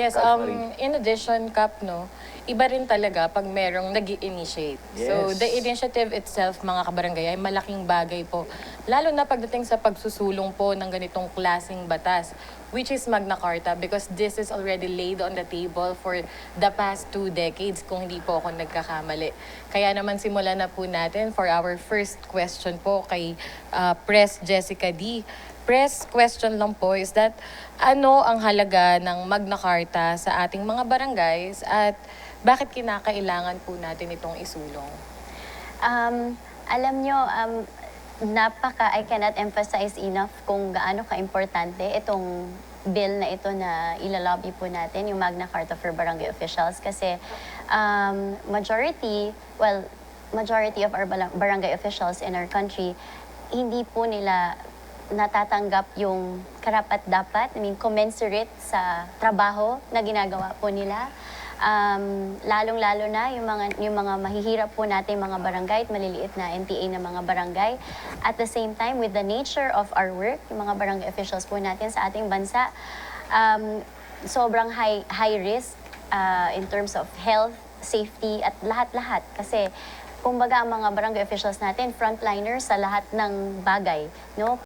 Yes, um, in addition, Kap, no, iba rin talaga pag merong nag initiate So, Yes. the initiative itself, mga kabarangay, ay malaking bagay po. Lalo na pagdating sa pagsusulong po ng ganitong klasing batas, which is Magna Carta, because this is already laid on the table for the past two decades, kung hindi po ako nagkakamali. Kaya naman simulan na po natin for our first question po kay uh, Press Jessica D press question lang po is that ano ang halaga ng Magna Carta sa ating mga barangays at bakit kinakailangan po natin itong isulong? Um, alam nyo, um, napaka, I cannot emphasize enough kung gaano ka-importante itong bill na ito na ilalobby po natin, yung Magna Carta for Barangay Officials. Kasi um, majority, well, majority of our barangay officials in our country, hindi po nila natatanggap yung karapat dapat, I mean, commensurate sa trabaho na ginagawa po nila. Um, lalong-lalo na yung mga, yung mga mahihirap po natin mga barangay at maliliit na NPA na mga barangay. At the same time, with the nature of our work, yung mga barangay officials po natin sa ating bansa, um, sobrang high, high risk uh, in terms of health, safety, at lahat-lahat. Kasi kumbaga ang mga barangay officials natin, frontliners sa lahat ng bagay. No?